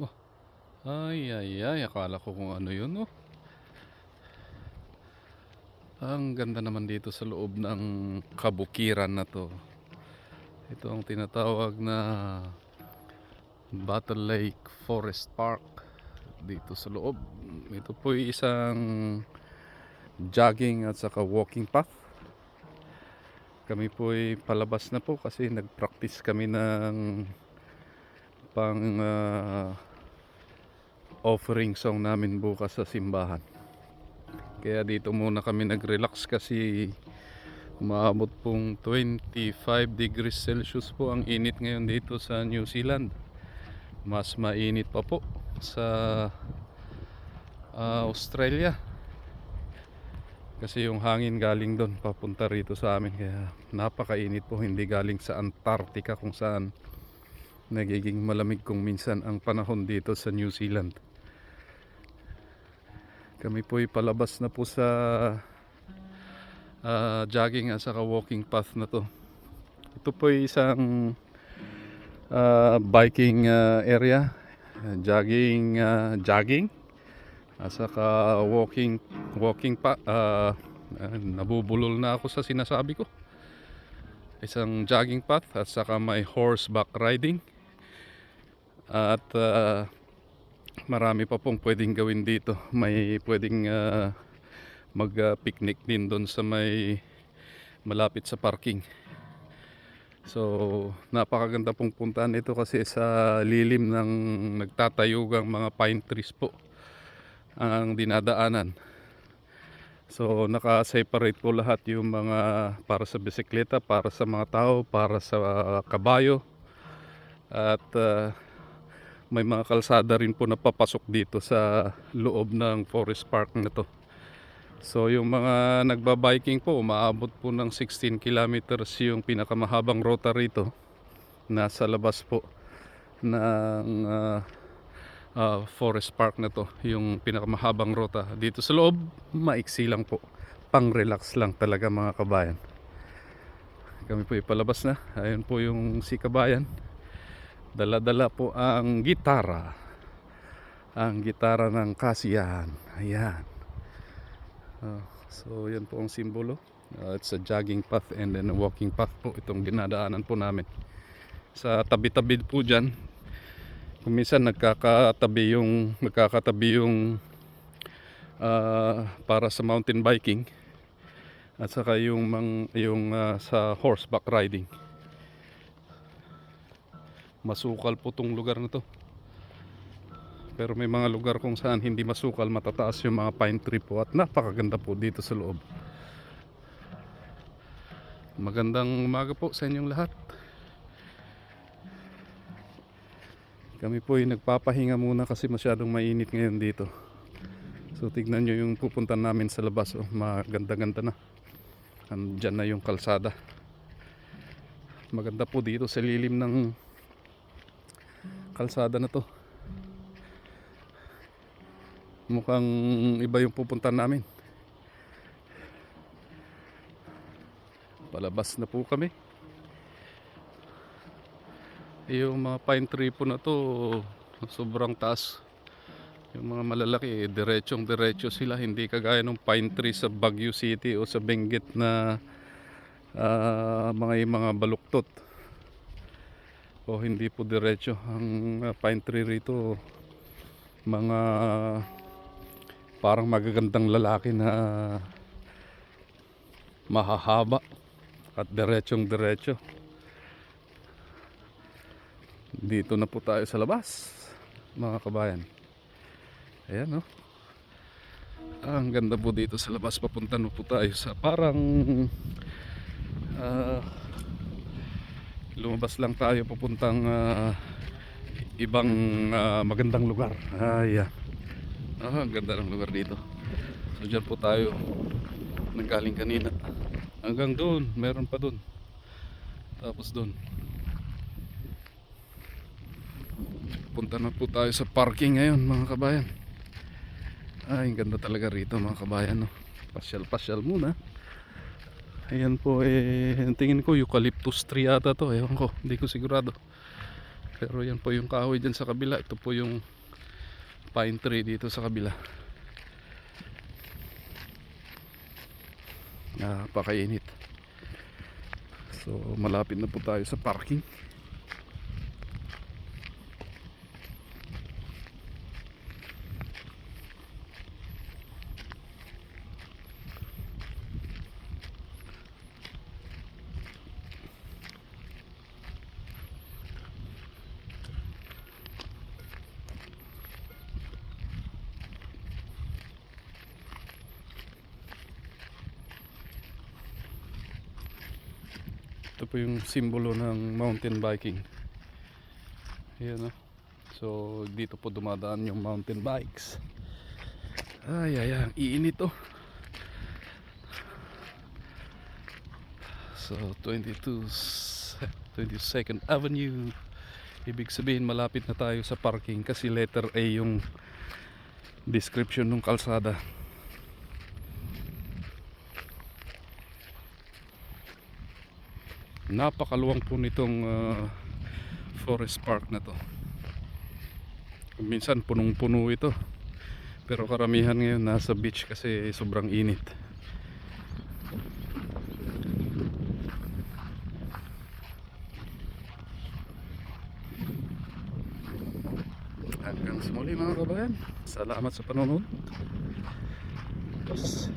Oh. Ay, ay, ay. Akala ko kung ano yun, oh. Ang ganda naman dito sa loob ng kabukiran na to. Ito ang tinatawag na Battle Lake Forest Park dito sa loob. Ito po ay isang jogging at saka walking path. Kami po ay palabas na po kasi nag-practice kami ng pang ah, offering song namin bukas sa simbahan. Kaya dito muna kami nag-relax kasi umabot pong 25 degrees Celsius po ang init ngayon dito sa New Zealand. Mas mainit pa po sa ah, Australia. Kasi yung hangin galing doon papunta rito sa amin kaya napakainit po hindi galing sa Antarctica kung saan nagiging malamig kung minsan ang panahon dito sa New Zealand. Kami po palabas na po sa ah, jogging at saka walking path na to. Ito po isang ah, biking ah, area, jogging ah, jogging at saka walking walking pa ah, nabubulol na ako sa sinasabi ko. Isang jogging path at saka may horseback riding. At ah, marami pa pong pwedeng gawin dito. May pwedeng ah, mag-picnic din doon sa may malapit sa parking. So, napakaganda pong puntahan ito kasi sa lilim ng nagtatayugang mga pine trees po ang dinadaanan. So, naka-separate po lahat yung mga para sa bisikleta, para sa mga tao, para sa kabayo. At ah, may mga kalsada rin po na papasok dito sa loob ng forest park na to. So yung mga nagbabiking po, umaabot po ng 16 kilometers yung pinakamahabang ruta rito. Nasa labas po ng ah, ah, forest park na to, yung pinakamahabang ruta. Dito sa loob, maiksi lang po. Pang-relax lang talaga mga kabayan. Kami po ipalabas na. Ayun po yung si kabayan. Dala-dala po ang gitara. Ang gitara ng kasiyahan. Ayan. Ah, so yan po ang simbolo. Ah, it's a jogging path and then a walking path po itong dinadaanan po namin. Sa tabi-tabi po dyan, kung minsan nagkakatabi yung, nagkakatabi yung ah, para sa mountain biking at saka yung, mang, yung ah, sa horseback riding. Masukal po tong lugar na to. Pero may mga lugar kung saan hindi masukal, matataas yung mga pine tree po at napakaganda po dito sa loob. Magandang umaga po sa inyong lahat. Kami po ay nagpapahinga muna kasi masyadong mainit ngayon dito. So tignan nyo yung pupunta namin sa labas. Oh, maganda-ganda na. Andyan na yung kalsada. Maganda po dito sa lilim ng kalsada na to. Mukhang iba yung pupunta namin. Palabas na po kami. Yung mga pine tree po na to, sobrang taas. Yung mga malalaki, diretsong diretso sila. Hindi kagaya ng pine tree sa Baguio City o sa Benguet na ah, mga mga baluktot. O hindi po diretso. Ang ah, pine tree rito, mga parang magagandang lalaki na mahahaba at diretsong diretso. Dito na po tayo sa labas, mga kabayan. Ayan, no? Ah, ang ganda po dito sa labas. Papunta na po tayo sa parang ah, lumabas lang tayo papuntang ah, ibang ah, magandang lugar. Ayan. Ah, ang ganda ng lugar dito. So dyan po tayo nanggaling kanina. Hanggang doon, meron pa doon. Tapos doon. Punta na po tayo sa parking ngayon mga kabayan. Ay, ang ganda talaga rito mga kabayan. No? Pasyal-pasyal muna. Ayan po eh, tingin ko eucalyptus tree ata to. Ewan ko, hindi ko sigurado. Pero yan po yung kahoy dyan sa kabila. Ito po yung pine tree dito sa kabila. Napakainit. So malapit na po tayo sa parking. Ito po yung simbolo ng mountain biking. Ayan o. So, dito po dumadaan yung mountain bikes. Ay, ay, ay. Iinit oh. So, 22 22nd Avenue. Ibig sabihin malapit na tayo sa parking kasi letter A yung description ng kalsada. Napakaluwang po nitong ah, forest park na to. Minsan punong puno ito pero karamihan ngayon nasa beach kasi sobrang init. Hanggang sa muli mga kabayan. Salamat sa panonood. Tapos,